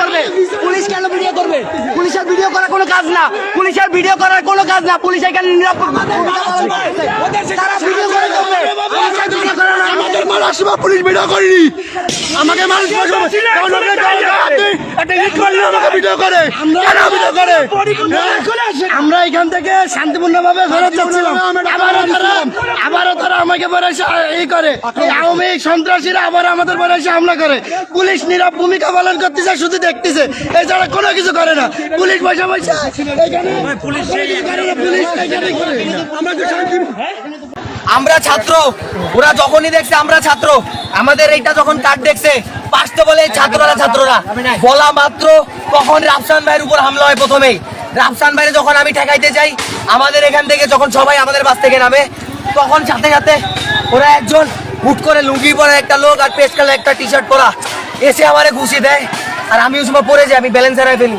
করবে। পুলিশ কেন ভিডিও করবে? পুলিশের ভিডিও করা কোনো কাজ না। পুলিশের ভিডিও করার কোনো কাজ না। পুলিশ এখানে নিরাপদ। তারা ভিডিও করে করবে। আমাদের মাল বা পুলিশ ভিডিও করেনি? আমাকে মানুষ একটা করলে আমাকে ভিডিও করে? কেন ভিডিও করে? এখান থেকে শান্তিপূর্ণ ভাবে ফেরত যাচ্ছিলাম। আবারও তারা আবারও তারা আমাকে বলে এই করে আওয়ামী সন্ত্রাসীরা আবার আমাদের বলে এসে হামলা করে। পুলিশ নীরব ভূমিকা পালন করতেছে শুধু দেখতেছে। এছাড়া কোনো কিছু করে না। পুলিশ বসে বসে এখানে পুলিশ করে না, পুলিশ এখানে করে। আমরা তো শান্তি আমরা ছাত্র। ওরা যখনই দেখছে আমরা ছাত্র। আমাদের এইটা যখন কার্ড দেখছে পাঁচটা বলে ছাত্ররা ছাত্ররা। বলা মাত্র তখন রাফসান ভাইয়ের উপর হামলা হয় প্রথমেই। রাফসান বাইরে যখন আমি ঠেকাইতে যাই, আমাদের এখান থেকে যখন সবাই আমাদের বাস থেকে নামে, তখন সাথে সাথে ওরা একজন হুট করে লুঙ্গি পরে একটা লোক আর পেস্ট কালার একটা টি শার্ট পরা এসে আমারে ঘুষি দেয় আর আমি ওই সময় পরে যাই, আমি ব্যালেন্স হারাই ফেলি।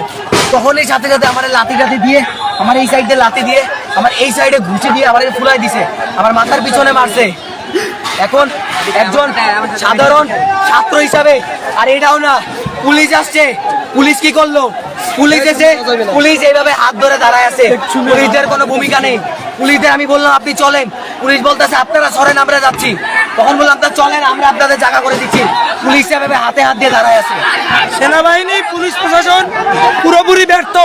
তখনই সাথে সাথে আমার লাতি টাতি দিয়ে, আমার এই সাইডে লাতি দিয়ে, আমার এই সাইডে ঘুষি দিয়ে আমার ফুলাই দিছে, আমার মাথার পিছনে মারছে। এখন একজন সাধারণ ছাত্র হিসাবে, আর এটাও না, পুলিশ আসছে, পুলিশ কি করল? পুলিশ এসে পুলিশ এইভাবে হাত ধরে দাঁড়ায় আছে। পুলিশের কোনো ভূমিকা নেই। পুলিশদের আমি বললাম আপনি চলেন। পুলিশ বলতেছে আপনারা সরেন আমরা যাচ্ছি। তখন বললাম আপনারা চলেন আমরা আপনাদের জায়গা করে দিচ্ছি। পুলিশ এভাবে হাতে হাত দিয়ে দাঁড়ায় আছে। সেনাবাহিনী পুলিশ প্রশাসন পুরোপুরি ব্যর্থ।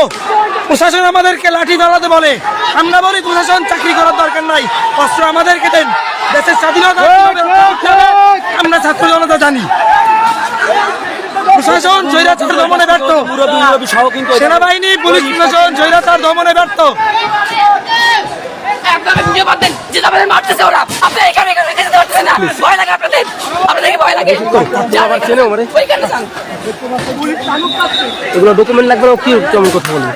প্রশাসন আমাদেরকে লাঠি চালাতে বলে। আমরা বলি প্রশাসন চাকরি করার দরকার নাই। অস্ত্র আমাদেরকে দেন। দেশের স্বাধীনতা আমরা ছাত্র জনতা জানি। প্রশাসন স্বৈরাচার দমনে ব্যর্থ। সেনাবাহিনী পুলিশ প্রশাসন স্বৈরাচার দমনে ব্যর্থ। আপনারা ভিডিও বাদ যে আপনাদের মারতেছে ওরা আপনি এখানে এখানে রেখে যেতে পারতেছেন না ভয় লাগে আপনাদের ভয় এগুলো ডকুমেন্ট লাগবে কি কেমন কথা বলব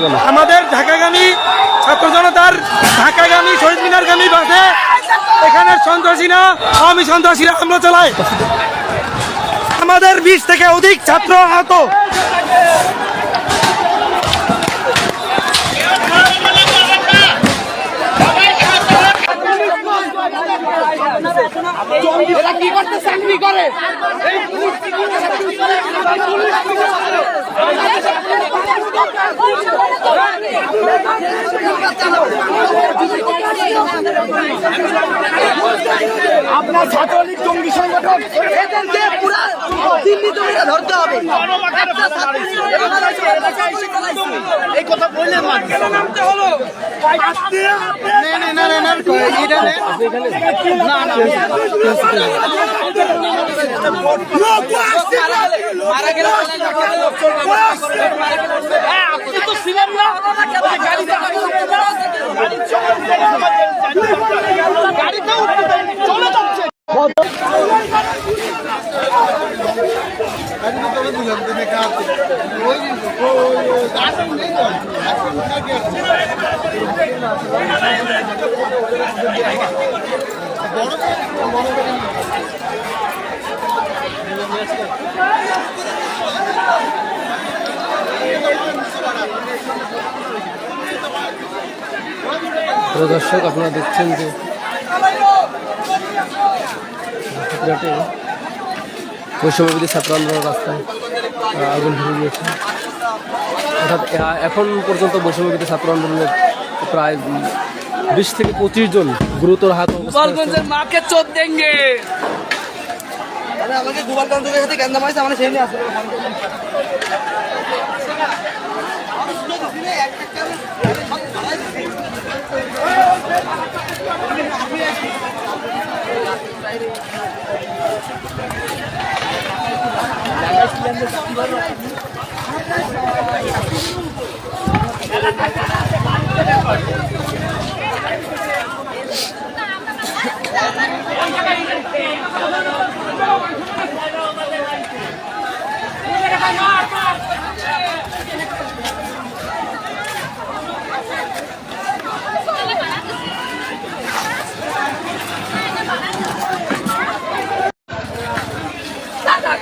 বলো। আমাদের ঢাকাগামী ছাত্র জনতার ঢাকাগামী, শহীদ মিনারগামী বাসে এখানে সন্ত্রাসীরা আমি সন্ত্রাসীরা হামলা চালায় আমাদের বিশ থেকে অধিক ছাত্র আহত এরা কি করতে চাকরি করে আপনার ছাত্রলীগ জঙ্গি সংগঠন এদেরকে পুরা চিহ্নিত করে ধরতে হবে এই কথা বললে নামতে হলো দর্শক আপনারা দেখছেন যে ঘাটে বৈষম্যবিধি ছাত্র রাস্তায় আগুন ধরে গিয়েছে অর্থাৎ এখন পর্যন্ত বৈষম্যবিধি ছাত্র আন্দোলনের প্রায় বিশ থেকে পঁচিশ জন গুরুতর হাত। মাকে চোদ দেঙ্গে আমাকে গোপালগঞ্জ থেকে কেন্দ্র মাইছে আমার সেই নিয়ে আসবে Thank you.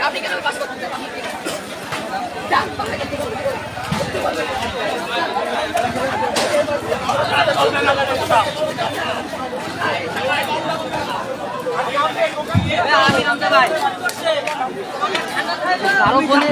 আপনি কেন পাস করতে কারও ফোনে